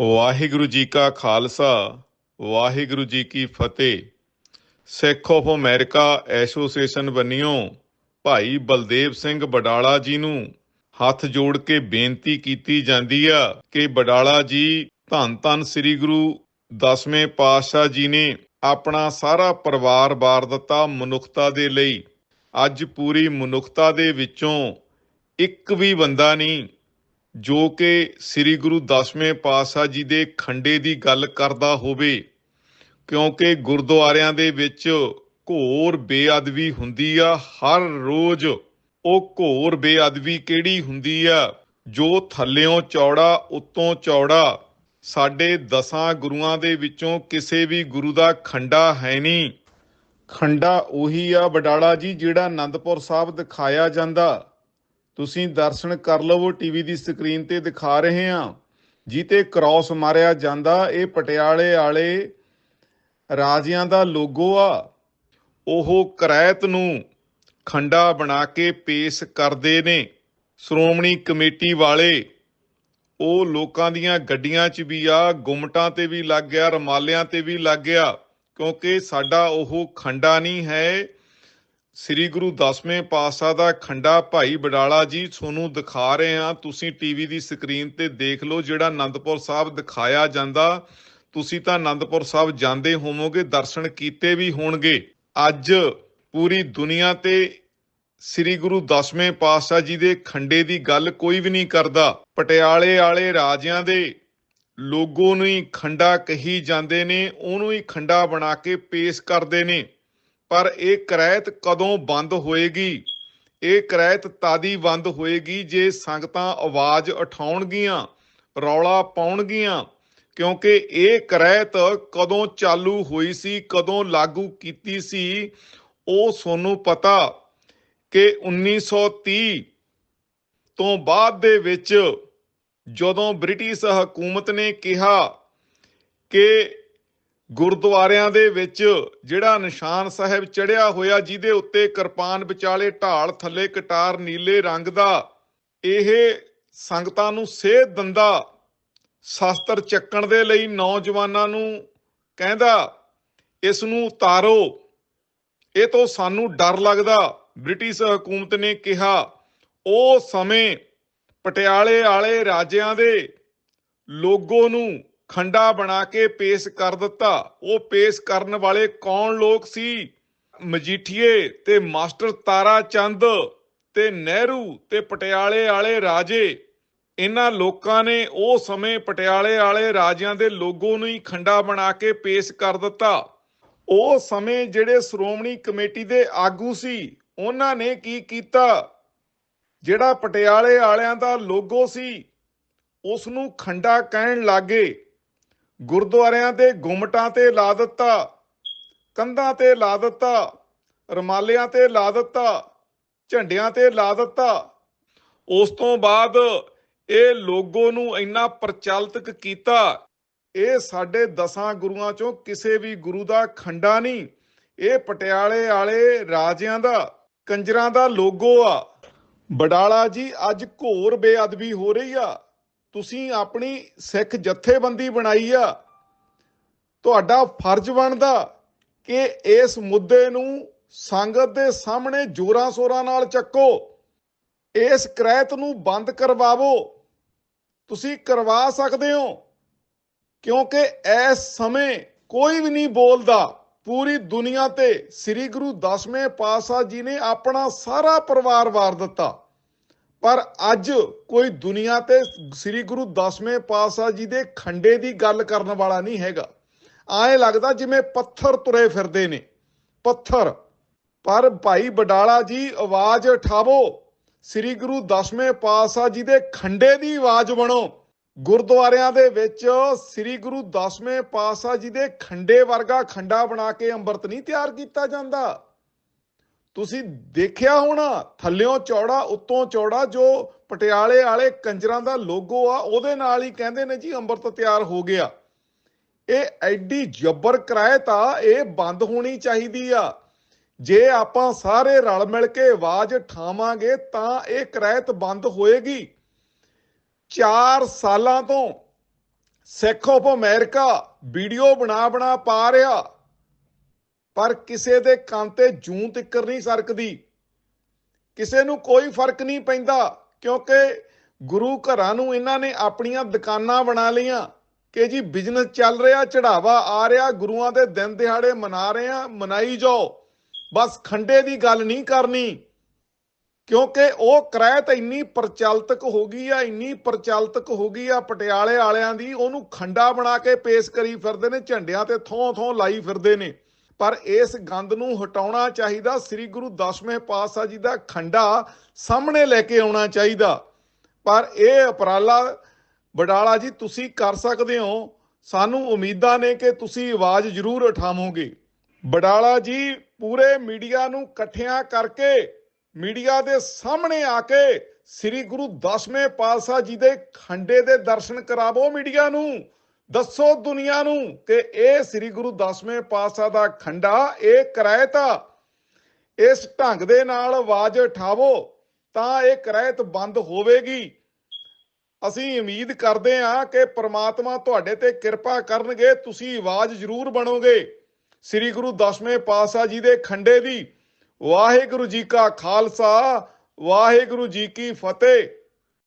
ਵਾਹਿਗੁਰੂ ਜੀ ਕਾ ਖਾਲਸਾ, ਵਾਹਿਗੁਰੂ ਜੀ ਕੀ ਫਤਿਹ। ਸਿੱਖ ਆਫ ਅਮਰੀਕਾ ਐਸੋਸੀਏਸ਼ਨ ਬੰਨਿਓ ਭਾਈ ਬਲਦੇਵ ਸਿੰਘ ਬਡਾਲਾ ਜੀ ਨੂੰ ਹੱਥ ਜੋੜ ਕੇ ਬੇਨਤੀ ਕੀਤੀ ਜਾਂਦੀ ਆ ਕਿ ਬਡਾਲਾ ਜੀ, ਧੰਨ ਧੰਨ ਸ੍ਰੀ ਗੁਰੂ ਦਸਵੇਂ ਪਾਤਸ਼ਾਹ ਜੀ ਨੇ ਆਪਣਾ ਸਾਰਾ ਪਰਿਵਾਰ ਵਾਰ ਦਿੱਤਾ ਮਨੁੱਖਤਾ ਦੇ ਲਈ। ਅੱਜ ਪੂਰੀ ਮਨੁੱਖਤਾ ਦੇ ਵਿੱਚੋਂ ਇੱਕ ਵੀ ਬੰਦਾ ਨਹੀਂ ਜੋ ਕਿ ਸ੍ਰੀ ਗੁਰੂ ਦਸਵੇਂ ਪਾਤਸ਼ਾਹ ਜੀ ਦੇ ਖੰਡੇ ਦੀ ਗੱਲ ਕਰਦਾ ਹੋਵੇ, ਕਿਉਂਕਿ ਗੁਰਦੁਆਰਿਆਂ ਦੇ ਵਿੱਚ ਘੋਰ ਬੇਅਦਬੀ ਹੁੰਦੀ ਆ, ਹਰ ਰੋਜ਼ ਉਹ ਘੋਰ ਬੇਅਦਬੀ ਕਿਹੜੀ ਹੁੰਦੀ ਆ? ਜੋ ਥੱਲਿਓਂ ਚੌੜਾ, ਉੱਤੋਂ ਚੌੜਾ, ਸਾਡੇ ਦਸਾਂ ਗੁਰੂਆਂ ਦੇ ਵਿੱਚੋਂ ਕਿਸੇ ਵੀ ਗੁਰੂ ਦਾ ਖੰਡਾ ਹੈ ਨਹੀਂ। ਖੰਡਾ ਉਹੀ ਆ ਬਡਾਲਾ ਜੀ, ਜਿਹੜਾ ਆਨੰਦਪੁਰ ਸਾਹਿਬ ਦਿਖਾਇਆ ਜਾਂਦਾ। ਤੁਸੀਂ ਦਰਸ਼ਨ ਕਰ ਲਵੋ ਟੀਵੀ ਦੀ ਸਕਰੀਨ ਤੇ ਦਿਖਾ ਰਹੇ ਹਾਂ। ਜਿੱਤੇ ਕ੍ਰਾਸ ਮਾਰਿਆ ਜਾਂਦਾ, ਇਹ ਪਟਿਆਲੇ ਵਾਲੇ ਰਾਜਿਆਂ ਦਾ ਲੋਗੋ ਆ। ਉਹ ਕਰੈਤ ਨੂੰ ਖੰਡਾ ਬਣਾ ਕੇ ਪੇਸ਼ ਕਰਦੇ ਨੇ। ਸ਼੍ਰੋਮਣੀ ਕਮੇਟੀ ਵਾਲੇ, ਉਹ ਲੋਕਾਂ ਦੀਆਂ ਗੱਡੀਆਂ 'ਚ ਵੀ ਆ, ਗੁੰਮਟਾਂ ਤੇ ਵੀ ਲੱਗ ਗਿਆ, ਰਮਾਲਿਆਂ ਤੇ ਵੀ ਲੱਗ ਗਿਆ, ਕਿਉਂਕਿ ਸਾਡਾ ਉਹ ਖੰਡਾ ਨਹੀਂ ਹੈ। ਸ੍ਰੀ ਗੁਰੂ ਦਸਵੇਂ ਪਾਤਸ਼ਾਹ ਦਾ ਖੰਡਾ ਭਾਈ ਬਡਾਲਾ ਜੀ ਤੁਹਾਨੂੰ ਦਿਖਾ ਰਹੇ ਹਾਂ। ਤੁਸੀਂ ਟੀਵੀ ਦੀ ਸਕਰੀਨ ਤੇ ਦੇਖ ਲਓ ਜਿਹੜਾ ਆਨੰਦਪੁਰ ਸਾਹਿਬ ਦਿਖਾਇਆ ਜਾਂਦਾ। ਤੁਸੀਂ ਤਾਂ ਆਨੰਦਪੁਰ ਸਾਹਿਬ ਜਾਂਦੇ ਹੋਵੋਗੇ, ਦਰਸ਼ਨ ਕੀਤੇ ਵੀ ਹੋਣਗੇ। ਅੱਜ ਪੂਰੀ ਦੁਨੀਆ ਤੇ ਸ੍ਰੀ ਗੁਰੂ ਦਸਵੇਂ ਪਾਤਸ਼ਾਹ ਜੀ ਦੇ ਖੰਡੇ ਦੀ ਗੱਲ ਕੋਈ ਵੀ ਨਹੀਂ ਕਰਦਾ। ਪਟਿਆਲੇ ਵਾਲੇ ਰਾਜਿਆਂ ਦੇ ਲੋਗੋ ਨੂੰ ਹੀ ਖੰਡਾ ਕਹੀ ਜਾਂਦੇ ਨੇ, ਉਹਨੂੰ ਹੀ ਖੰਡਾ ਬਣਾ ਕੇ ਪੇਸ਼ ਕਰਦੇ ਨੇ। ਪਰ ਇਹ ਕਰਾਇਤ ਕਦੋਂ ਬੰਦ ਹੋਏਗੀ? ਇਹ ਕਰਾਇਤ ਤਾਦੀ ਬੰਦ ਹੋਏਗੀ ਜੇ ਸੰਗਤਾਂ ਆਵਾਜ਼ ਉਠਾਉਣਗੀਆਂ, ਰੌਲਾ ਪਾਉਣਗੀਆਂ, ਕਿਉਂਕਿ ਇਹ ਕਰਾਇਤ ਕਦੋਂ ਚਾਲੂ ਹੋਈ ਸੀ, ਕਦੋਂ ਲਾਗੂ ਕੀਤੀ ਸੀ, ਉਹ ਤੁਹਾਨੂੰ ਪਤਾ ਕਿ 1930 ਤੋਂ ਬਾਅਦ ਦੇ ਵਿੱਚ ਜਦੋਂ ਬ੍ਰਿਟਿਸ਼ ਹਕੂਮਤ ਨੇ ਕਿਹਾ ਕਿ ਗੁਰਦੁਆਰਿਆਂ ਦੇ ਵਿੱਚ ਜਿਹੜਾ ਨਿਸ਼ਾਨ ਸਾਹਿਬ ਚੜਿਆ ਹੋਇਆ, ਜਿਹਦੇ ਉੱਤੇ ਕਿਰਪਾਨ ਵਿਚਾਲੇ ਢਾਲ ਥੱਲੇ ਕਟਾਰ ਨੀਲੇ ਰੰਗ ਦਾ, ਇਹ ਸੰਗਤਾਂ ਨੂੰ ਸੇਧ ਦਿੰਦਾ। ਸ਼ਸਤਰ ਚੱਕਣ ਦੇ ਲਈ ਨੌਜਵਾਨਾਂ ਨੂੰ ਕਹਿੰਦਾ, ਇਸ ਨੂੰ ਉਤਾਰੋ। ਇਹ ਤੋਂ ਸਾਨੂੰ ਡਰ ਲੱਗਦਾ। ਬ੍ਰਿਟਿਸ਼ ਹਕੂਮਤ ਨੇ ਕਿਹਾ, ਉਹ ਸਮੇਂ ਪਟਿਆਲੇ ਵਾਲੇ ਰਾਜਿਆਂ ਦੇ ਲੋਗੋ ਨੂੰ ਖੰਡਾ ਬਣਾ ਕੇ ਪੇਸ਼ ਕਰ ਦਿੱਤਾ। ਉਹ ਪੇਸ਼ ਕਰਨ ਵਾਲੇ ਕੌਣ ਲੋਕ ਸੀ? ਮਜੀਠੀਏ ਤੇ ਮਾਸਟਰ ਤਾਰਾ ਚੰਦ ਤੇ ਨਹਿਰੂ ਤੇ ਪਟਿਆਲੇ ਵਾਲੇ ਰਾਜੇ। ਇਹਨਾਂ ਲੋਕਾਂ ਨੇ ਉਹ ਸਮੇਂ ਪਟਿਆਲੇ ਵਾਲੇ ਰਾਜਿਆਂ ਦੇ ਲੋਗੋ ਨੂੰ ਹੀ ਖੰਡਾ ਬਣਾ ਕੇ ਪੇਸ਼ ਕਰ ਦਿੱਤਾ। ਉਹ ਸਮੇਂ ਜਿਹੜੇ ਸ਼੍ਰੋਮਣੀ ਕਮੇਟੀ ਦੇ ਆਗੂ ਸੀ, ਉਹਨਾਂ ਨੇ ਕੀ ਕੀਤਾ? ਜਿਹੜਾ ਪਟਿਆਲੇ ਵਾਲਿਆਂ ਦਾ ਲੋਗੋ ਸੀ ਉਸ ਨੂੰ ਖੰਡਾ ਕਹਿਣ ਲੱਗੇ ਗੁਰਦੁਆਰਿਆਂ ਦੇ ਗੁੰਮਟਾਂ ਤੇ ਲਾ ਦਿੱਤਾ, ਕੰਧਾਂ ਤੇ ਲਾ ਦਿੱਤਾ, ਰਮਾਲਿਆਂ ਤੇ ਲਾ ਦਿੱਤਾ, ਝੰਡਿਆਂ ਤੇ ਲਾ ਦਿੱਤਾ। ਉਸ ਤੋਂ ਬਾਅਦ ਇਹ ਲੋਗੋ ਨੂੰ ਇੰਨਾ ਪ੍ਰਚਲਿਤ ਕੀਤਾ, ਇਹ ਸਾਡੇ ਦਸਾਂ ਗੁਰੂਆਂ ਚੋਂ ਕਿਸੇ ਵੀ ਗੁਰੂ ਦਾ ਖੰਡਾ ਨਹੀਂ, ਇਹ ਪਟਿਆਲੇ ਵਾਲੇ ਰਾਜਿਆਂ ਦਾ, ਕੰਜਰਾਂ ਦਾ ਲੋਗੋ ਆ। ਬਡਾਲਾ ਜੀ, ਅੱਜ ਘੋਰ ਬੇਅਦਬੀ ਹੋ ਰਹੀ ਆ। ਤੁਸੀਂ ਆਪਣੀ ਸਿੱਖ ਜਥੇਬੰਦੀ ਬਣਾਈ ਆ, ਤੁਹਾਡਾ ਫਰਜ਼ ਬਣਦਾ ਕਿ ਇਸ ਮੁੱਦੇ ਨੂੰ ਸੰਗਤ ਦੇ ਸਾਹਮਣੇ ਜੋਰਾਂ ਸ਼ੋਰਾਂ ਨਾਲ ਚੱਕੋ, ਇਸ ਕ੍ਰੈਤ ਨੂੰ ਬੰਦ ਕਰਵਾਵੋ। ਤੁਸੀਂ ਕਰਵਾ ਸਕਦੇ ਹੋ, ਕਿਉਂਕਿ ਇਸ ਸਮੇਂ ਕੋਈ ਵੀ ਨਹੀਂ ਬੋਲਦਾ। ਪੂਰੀ ਦੁਨੀਆ ਤੇ ਸ੍ਰੀ ਗੁਰੂ ਦਸਵੇਂ ਪਾਤਸ਼ਾਹ ਜੀ ਨੇ ਆਪਣਾ ਸਾਰਾ ਪਰਿਵਾਰ ਵਾਰ ਦਿੱਤਾ। ਪਰ ਅੱਜ ਕੋਈ ਦੁਨੀਆ ਤੇ ਸ੍ਰੀ ਗੁਰੂ ਦਸਵੇਂ ਪਾਤਸ਼ਾਹ ਜੀ ਦੇ ਖੰਡੇ ਦੀ ਗੱਲ ਕਰਨ ਵਾਲਾ ਨਹੀਂ ਹੈਗਾ। ਆਏ ਲੱਗਦਾ ਜਿਵੇਂ ਪੱਥਰ ਤੁਰੇ ਫਿਰਦੇ ਨੇ। ਪੱਥਰ। ਪਰ ਭਾਈ ਬਡਾਲਾ ਜੀ, ਆਵਾਜ਼ ਉਠਾਵੋ। ਸ੍ਰੀ ਗੁਰੂ ਦਸਵੇਂ ਪਾਤਸ਼ਾਹ ਜੀ ਦੇ ਖੰਡੇ ਦੀ ਆਵਾਜ਼ ਬਣੋ। ਗੁਰਦੁਆਰਿਆਂ ਦੇ ਵਿੱਚ ਸ੍ਰੀ ਗੁਰੂ ਦਸਵੇਂ ਪਾਤਸ਼ਾਹ ਜੀ ਦੇ ਖੰਡੇ ਵਰਗਾ ਖੰਡਾ ਬਣਾ ਕੇ ਅੰਮ੍ਰਿਤ ਨਹੀਂ ਤਿਆਰ ਕੀਤਾ ਜਾਂਦਾ। ਤੁਸੀਂ ਦੇਖਿਆ ਹੋਣਾ, ਥੱਲਿਓਂ ਚੌੜਾ, ਉੱਤੋਂ ਚੌੜਾ ਜੋ ਪਟਿਆਲੇ ਵਾਲੇ ਕੰਜਰਾਂ ਦਾ ਲੋਗੋ ਆ, ਉਹਦੇ ਨਾਲ ਹੀ ਕਹਿੰਦੇ ਨੇ ਜੀ ਅੰਮ੍ਰਿਤ ਤਿਆਰ ਹੋ ਗਿਆ। ਇਹ ਐਡੀ ਜੱਬਰ ਕਿਰਾਇਤ ਆ ਇਹ ਬੰਦ ਹੋਣੀ ਚਾਹੀਦੀ ਆ। ਜੇ ਆਪਾਂ ਸਾਰੇ ਰਲ ਮਿਲ ਕੇ ਆਵਾਜ਼ ਠਾਵਾਂਗੇ ਤਾਂ ਇਹ ਕਿਰਾਇਤ ਬੰਦ ਹੋਏਗੀ। 4 ਸਾਲਾਂ ਤੋਂ ਸਿੱਖ ਆਫ ਅਮਰੀਕਾ ਵੀਡੀਓ ਬਣਾ ਬਣਾ ਪਾ ਰਿਹਾ। ਪਰ ਕਿਸੇ ਦੇ ਕੰਨ ਤੇ ਜੂੰ ਤਿੱਕਰ ਨਹੀਂ ਸਰਕਦੀ। ਕਿਸੇ ਨੂੰ ਕੋਈ ਫ਼ਰਕ ਨਹੀਂ ਪੈਂਦਾ, ਕਿਉਂਕਿ ਗੁਰੂ ਘਰਾਂ ਨੂੰ ਇਹਨਾਂ ਨੇ ਆਪਣੀਆਂ ਦੁਕਾਨਾਂ ਬਣਾ ਲਈਆਂ ਕਿ ਜੀ ਬਿਜ਼ਨਸ ਚੱਲ ਰਿਹਾ ਚੜਾਵਾ ਆ ਰਿਹਾ, ਗੁਰੂਆਂ ਦੇ ਦਿਨ ਦਿਹਾੜੇ ਮਨਾ ਰਹੇ ਆ ਮਨਾਈ ਜਾਓ। ਬਸ ਖੰਡੇ ਦੀ ਗੱਲ ਨਹੀਂ ਕਰਨੀ, ਕਿਉਂਕਿ ਉਹ ਕ੍ਰੈਤ ਇੰਨੀ ਪ੍ਰਚਲਿਤਕ ਹੋ ਗਈ ਆ, ਇੰਨੀ ਪ੍ਰਚਲਿਤਕ ਹੋ ਗਈ ਆ ਪਟਿਆਲੇ ਵਾਲਿਆਂ ਦੀ, ਉਹਨੂੰ ਖੰਡਾ ਬਣਾ ਕੇ ਪੇਸ਼ ਕਰੀ ਫਿਰਦੇ ਨੇ, ਝੰਡਿਆਂ ਤੇ ਥੋਂ ਥੋਂ ਲਾਈ ਫਿਰਦੇ ਨੇ। ਪਰ ਇਸ ਗੰਦ ਨੂੰ ਹਟਾਉਣਾ ਚਾਹੀਦਾ। ਸ੍ਰੀ ਗੁਰੂ ਦਸਵੇਂ ਪਾਤਸ਼ਾਹ ਜੀ ਦਾ ਖੰਡਾ ਸਾਹਮਣੇ ਲੈ ਕੇ ਆਉਣਾ ਚਾਹੀਦਾ। ਪਰ ਇਹ ਉਪਰਾਲਾ ਬਡਾਲਾ ਜੀ, ਤੁਸੀਂ ਕਰ ਸਕਦੇ ਹੋ। ਸਾਨੂੰ ਉਮੀਦਾਂ ਨੇ ਕਿ ਤੁਸੀਂ ਆਵਾਜ਼ ਜ਼ਰੂਰ ਉਠਾਵੋਗੇ। ਬਡਾਲਾ ਜੀ, ਪੂਰੇ ਮੀਡੀਆ ਨੂੰ ਇਕੱਠਿਆਂ ਕਰਕੇ, ਮੀਡੀਆ ਦੇ ਸਾਹਮਣੇ ਆ ਕੇ ਸ੍ਰੀ ਗੁਰੂ ਦਸਵੇਂ ਪਾਤਸ਼ਾਹ ਜੀ ਦੇ ਖੰਡੇ ਦੇ ਦਰਸ਼ਨ ਕਰਾਵੋ ਮੀਡੀਆ ਨੂੰ। ਦੱਸੋ ਦੁਨੀਆ ਨੂੰ ਕਿ ਇਹ ਸ੍ਰੀ ਗੁਰੂ ਦਸਵੇਂ ਪਾਤਸ਼ਾਹ ਦਾ ਖੰਡਾ, ਇਹ ਕਿਰਾਇਤ ਆ। ਇਸ ਢੰਗ ਦੇ ਨਾਲ ਆਵਾਜ਼ ਉਠਾਵੋ ਤਾਂ ਇਹ ਕਿਰਾਇਤ ਬੰਦ ਹੋਵੇਗੀ। ਅਸੀਂ ਉਮੀਦ ਕਰਦੇ ਹਾਂ ਕਿ ਪ੍ਰਮਾਤਮਾ ਤੁਹਾਡੇ ਤੇ ਕਿਰਪਾ ਕਰਨਗੇ, ਤੁਸੀਂ ਆਵਾਜ਼ ਜ਼ਰੂਰ ਬਣੋਗੇ। ਸ੍ਰੀ ਗੁਰੂ ਦਸਵੇਂ ਪਾਤਸ਼ਾਹ ਜੀ ਦੇ ਖੰਡੇ ਦੀ ਵਾਹਿਗੁਰੂ ਜੀ ਕਾ ਖਾਲਸਾ, ਵਾਹਿਗੁਰੂ ਜੀ ਕੀ ਫਤਿਹ।